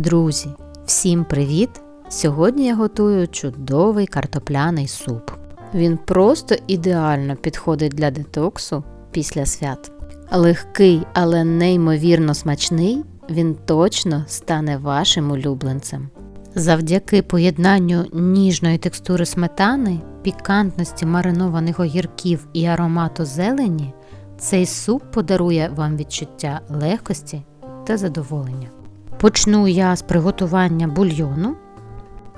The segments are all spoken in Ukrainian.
Друзі, всім привіт! Сьогодні я готую чудовий картопляний суп. Він просто ідеально підходить для детоксу після свят. Легкий, але неймовірно смачний, він точно стане вашим улюбленцем. Завдяки поєднанню ніжної текстури сметани, пікантності маринованих огірків і аромату зелені, цей суп подарує вам відчуття легкості та задоволення. Почну я з приготування бульйону.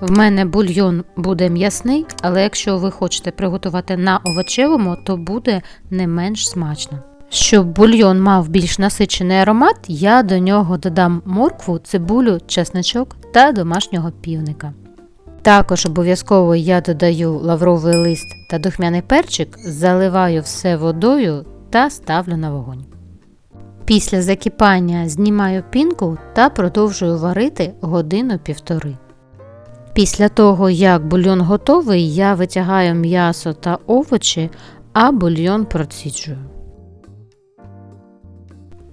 В мене бульйон буде м'ясний, але якщо ви хочете приготувати на овочевому, то буде не менш смачно. Щоб бульйон мав більш насичений аромат, я до нього додам моркву, цибулю, чесничок та домашнього півника. Також обов'язково я додаю лавровий лист та духмяний перчик, заливаю все водою та ставлю на вогонь. Після закипання знімаю пінку та продовжую варити годину-півтори. Після того, як бульйон готовий, я витягаю м'ясо та овочі, а бульйон проціджую.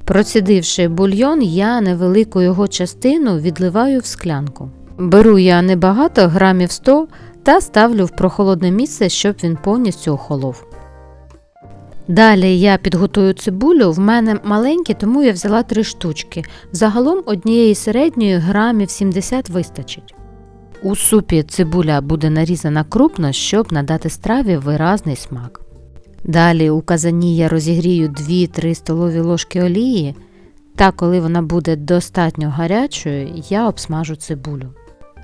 Процідивши бульйон, я невелику його частину відливаю в склянку. Беру я небагато грамів 100 та ставлю в прохолодне місце, щоб він повністю охолов. Далі я підготую цибулю, в мене маленькі, тому я взяла три штучки. Загалом однієї середньої грамів 70 вистачить. У супі цибуля буде нарізана крупно, щоб надати страві виразний смак. Далі у казані я розігрію 2-3 столові ложки олії, та коли вона буде достатньо гарячою, я обсмажу цибулю.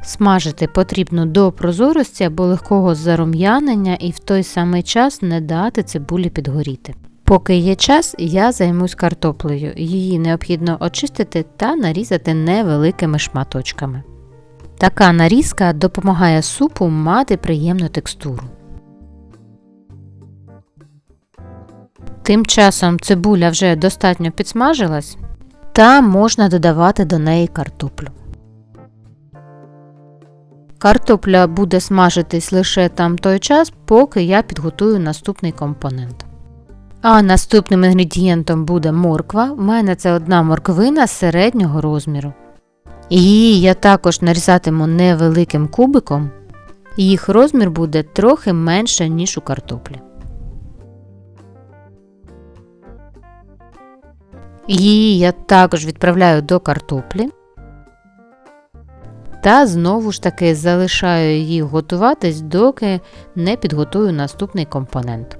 Смажити потрібно до прозорості або легкого зарум'янення і в той самий час не дати цибулі підгоріти. Поки є час, я займусь картоплею. Її необхідно очистити та нарізати невеликими шматочками. Така нарізка допомагає супу мати приємну текстуру. Тим часом цибуля вже достатньо підсмажилась, та можна додавати до неї картоплю. Картопля буде смажитись лише там той час, поки я підготую наступний компонент. А наступним інгредієнтом буде морква. У мене це одна морквина середнього розміру. Її я також нарізатиму невеликим кубиком, їх розмір буде трохи менше, ніж у картоплі. Її я також відправляю до картоплі. Та знову ж таки залишаю її готуватись, доки не підготую наступний компонент.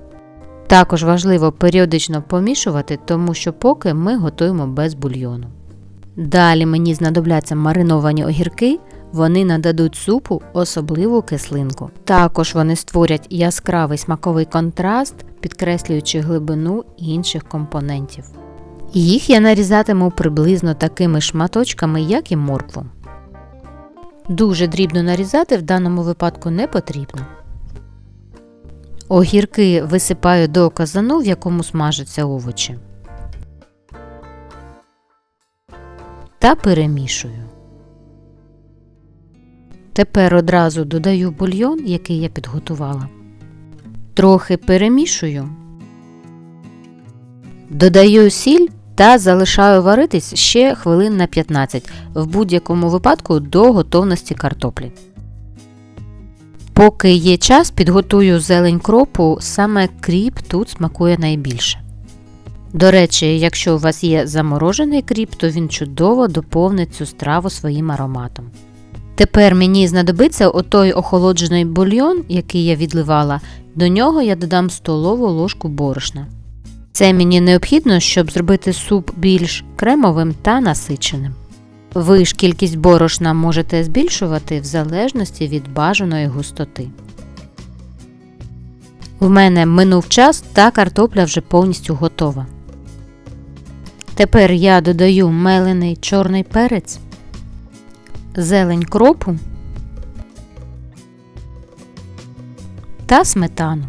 Також важливо періодично помішувати, тому що поки ми готуємо без бульйону. Далі мені знадобляться мариновані огірки, вони нададуть супу особливу кислинку. Також вони створять яскравий смаковий контраст, підкреслюючи глибину інших компонентів. Їх я нарізатиму приблизно такими шматочками, як і моркву. Дуже дрібно нарізати в даному випадку не потрібно. Огірки висипаю до казану, в якому смажаться овочі. Та перемішую. Тепер одразу додаю бульйон, який я підготувала. Трохи перемішую. Додаю сіль та залишаю варитись ще хвилин на 15, в будь-якому випадку до готовності картоплі. Поки є час, підготую зелень кропу, саме кріп тут смакує найбільше. До речі, якщо у вас є заморожений кріп, то він чудово доповнить цю страву своїм ароматом. Тепер мені знадобиться отой охолоджений бульйон, який я відливала, до нього я додам столову ложку борошна. Це мені необхідно, щоб зробити суп більш кремовим та насиченим. Ви ж кількість борошна можете збільшувати в залежності від бажаної густоти. В мене минув час та картопля вже повністю готова. Тепер я додаю мелений чорний перець, зелень кропу та сметану.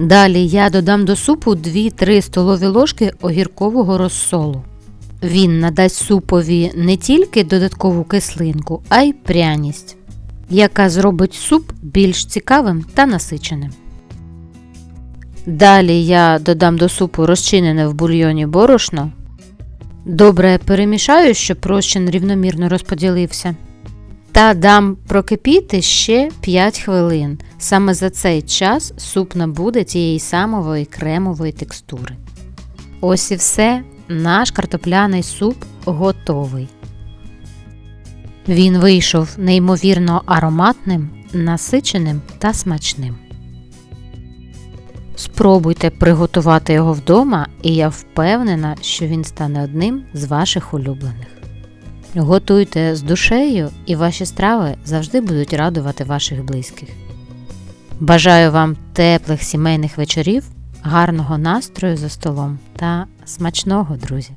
Далі я додам до супу 2-3 столові ложки огіркового розсолу. Він надасть супові не тільки додаткову кислинку, а й пряність, яка зробить суп більш цікавим та насиченим. Далі я додам до супу розчинене в бульйоні борошно. Добре перемішаю, щоб розчин рівномірно розподілився. Та дам прокипіти ще 5 хвилин. Саме за цей час суп набуде тієї самої кремової текстури. Ось і все, наш картопляний суп готовий. Він вийшов неймовірно ароматним, насиченим та смачним. Спробуйте приготувати його вдома, і я впевнена, що він стане одним з ваших улюблених. Готуйте з душею, і ваші страви завжди будуть радувати ваших близьких. Бажаю вам теплих сімейних вечорів, гарного настрою за столом та смачного, друзі!